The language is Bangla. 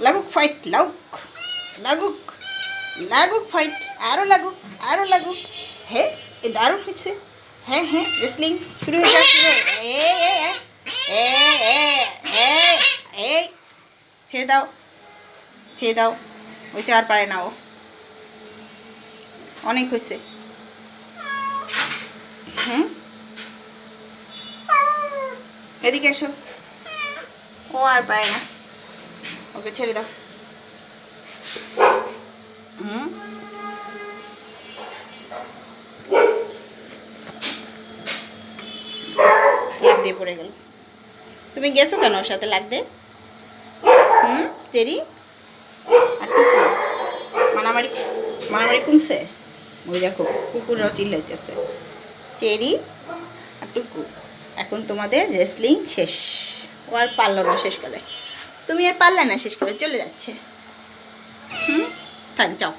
লাগুক ফাইট লাগুক। লাগুক লাগুক ফাইট আরও লাগুক আরও লাগুক। হে, এ দারুণ হয়েছে হ্যাঁ হ্যাঁ রেসলিং শুরু হয়ে যাক শুরু এ এ এ এ এ ছেড়ে দাও ছেড়ে দাও। ওই চার পারে না ও। অনেক হয়েছে হুম? এদিকে এসো। ও আর পায় না ওকে ছেড়ে দাও হুম দিয়ে পড়ে গেল তুমি গেছো কেন ওর সাথে লাগতে হুম তেরি মারামারি মারামারি কমছে ওই দেখো কুকুররাও চিল্লাইতেছে চেরি আর টুকু এখন তোমাদের রেসলিং শেষ ও আর পারল না শেষ করে। তুমি আর পারলে না শেষ করে, চলে যাচ্ছে। হুম? থাক, যাও।